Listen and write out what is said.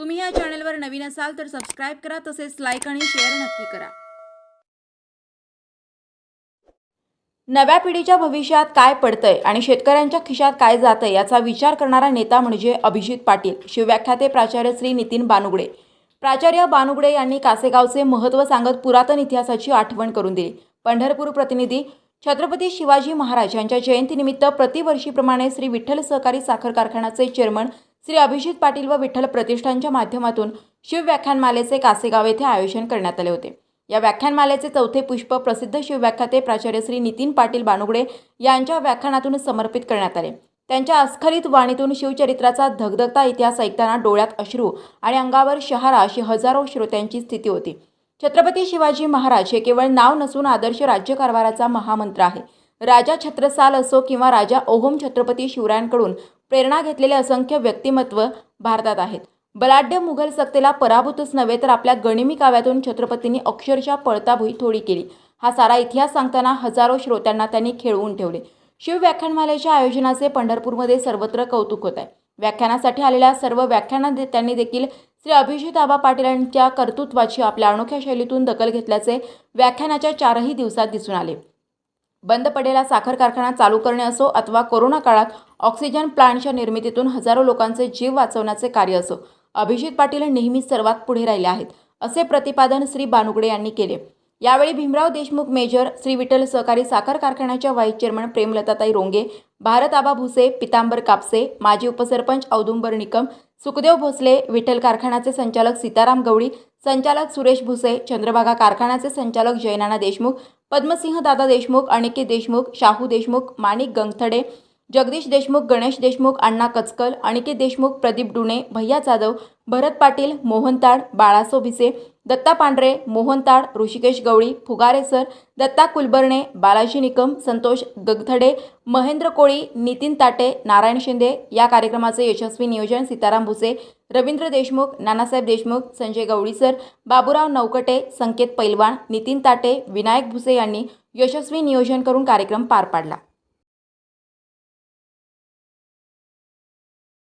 तुम्ही या चॅनलवर नवीन असाल तर सबस्क्राईब करा तसेच लाईक आणि शेअर नक्की करा. नव्या पिढीच्या भविष्यात काय पडतंय आणि शेतकऱ्यांच्या खिशात काय जातंय याचा विचार करणारा नेता म्हणजे अभिजित पाटील. शिवव्याख्याते प्राचार्य श्री नितीन बानुगडे. प्राचार्य बानुगडे यांनी कासेगावचे महत्त्व सांगत पुरातन इतिहासाची आठवण करून दिली. पंढरपूर प्रतिनिधी छत्रपती शिवाजी महाराज यांच्या जयंतीनिमित्त प्रतिवर्षीप्रमाणे श्री विठ्ठल सहकारी साखर कारखान्याचे चेअरमन श्री अभिजित पाटील व विठ्ठल प्रतिष्ठानच्या माध्यमातून शिवव्याख्यानमालेचे कासेगाव येथे आयोजन करण्यात आले होते. या व्याख्यानमालेचे चौथे पुष्प प्रसिद्ध शिवव्याख्याते प्राचार्य श्री नितीन पाटील बानुगडे यांच्या व्याख्यानातून समर्पित करण्यात आले. त्यांच्या अस्खलित वाणीतून शिवचरित्राचा धगधगता इतिहास ऐकताना डोळ्यात अश्रू आणि अंगावर शहारा अशी हजारो श्रोत्यांची स्थिती होती. छत्रपती शिवाजी महाराज हे केवळ नाव नसून आदर्श राज्यकारभाराचा महामंत्र आहे. राजा छत्रसाल असो किंवा राजा ओहोम छत्रपती शिवरायांकडून प्रेरणा घेतलेले असंख्य व्यक्तिमत्व भारतात आहेत. बलाढ्य मुघल सत्तेला पराभूतच नव्हे तर आपल्या गणिमी काव्यातून छत्रपतींनी अक्षरशः पळताभुई थोडी केली. हा सारा इतिहास सांगताना हजारो श्रोत्यांना त्यांनी खेळवून ठेवले. शिव व्याख्यानमालेच्या आयोजनाचे पंढरपूरमध्ये सर्वत्र कौतुक होत आहे. व्याख्यानासाठी आलेल्या सर्व व्याख्याना दे त्यांनी देखील श्री अभिजित आबा पाटील यांच्या कर्तृत्वाची आपल्या अनोख्या शैलीतून दखल घेतल्याचे व्याख्यानाच्या चारही दिवसात दिसून आले. बंद पडेला साखर कारखाना चालू करणे असो अथवा कोरोना काळात ऑक्सिजन प्लांटच्या निर्मितीतून हजारो लोकांचे जीव वाचवण्याचे कार्य असो अभिजित पाटील नेहमी सर्वात पुढे राहिले आहेत असे प्रतिपादन श्री बानुगडे यांनी केले. यावेळी भीमराव देशमुख मेजर श्री विठ्ठल सहकारी साखर कारखान्याच्या व्हाईस चेअरमन प्रेमलताताई रोंगे भारत आबा भुसे पितांबर कापसे माजी उपसरपंच औदुंबर निकम सुखदेव भोसले विठ्ठल कारखान्याचे संचालक सीताराम गवळी संचालक सुरेश भुसे चंद्रभागा कारखान्याचे संचालक जयनाना देशमुख पद्मसिंह दादा देशमुख अनिकेत देशमुख शाहू देशमुख माणिक गंगथडे जगदीश देशमुख गणेश देशमुख अण्णा कचकल अनिकेत देशमुख प्रदीप डुणे भैया जाधव भरत पाटील मोहन ताड बाळासो भिसे दत्ता पांढरे मोहन ताड ऋषिकेश गवळी फुगारे सर दत्ता कुलबर्णे बालाजी निकम संतोष गगथडे महेंद्र कोळी नितीन ताटे नारायण शिंदे या कार्यक्रमाचे यशस्वी नियोजन सीताराम भुसे रवींद्र देशमुख नानासाहेब देशमुख संजय गवळी सर बाबुराव नवकटे संकेत पैलवान नितीन ताटे विनायक भुसे यांनी यशस्वी नियोजन करून कार्यक्रम पार पाडला.